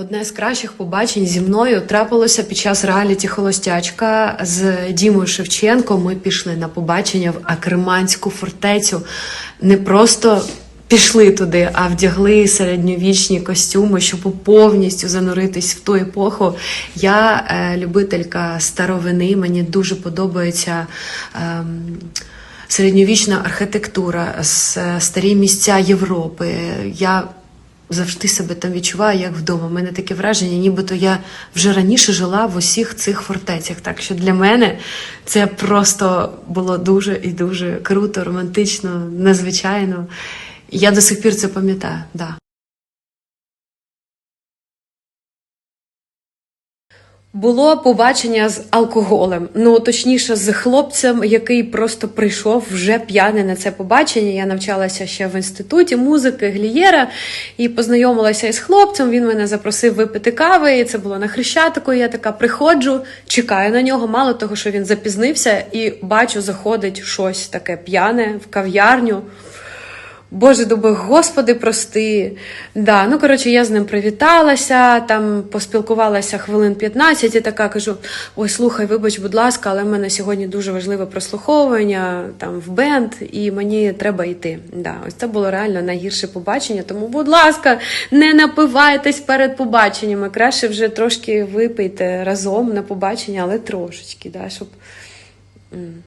Одне з кращих побачень зі мною трапилося під час реаліті Холостячка з Дімою Шевченко. Ми пішли на побачення в Акриманську фортецю. Не просто пішли туди, а вдягли середньовічні костюми, щоб повністю зануритись в ту епоху. Я е, любителька старовини, мені дуже подобається. ем, середньовічна архітектура, старі місця Європи. Я завжди себе там відчуваю як вдома. У мене таке враження, нібито я вже раніше жила в усіх цих фортецях. Так що для мене це просто було дуже і дуже круто, романтично, незвичайно. Я до сих пір це пам'ятаю. Да. Було побачення з алкоголем. Ну точніше, з хлопцем, який просто прийшов вже п'яний на це побачення. Я навчалася ще в інституті музики Глієра і познайомилася із хлопцем. Він мене запросив випити кави. І це було на хрещатику. Я така приходжу, чекаю на нього. Мало того, що він запізнився, і бачу, заходить щось таке п'яне в кав'ярню. Боже, думаю, господи, прости. Да, ну коротше, я з ним привіталася, там поспілкувалася хвилин 15 і така кажу: ой, слухай, вибач, будь ласка, але в мене сьогодні дуже важливе прослуховування там в бенд, і мені треба йти. Да, ось це було реально найгірше побачення. Тому, будь ласка, не напивайтесь перед побаченнями. Краще вже трошки випийте разом на побачення, але трошечки, да, щоб.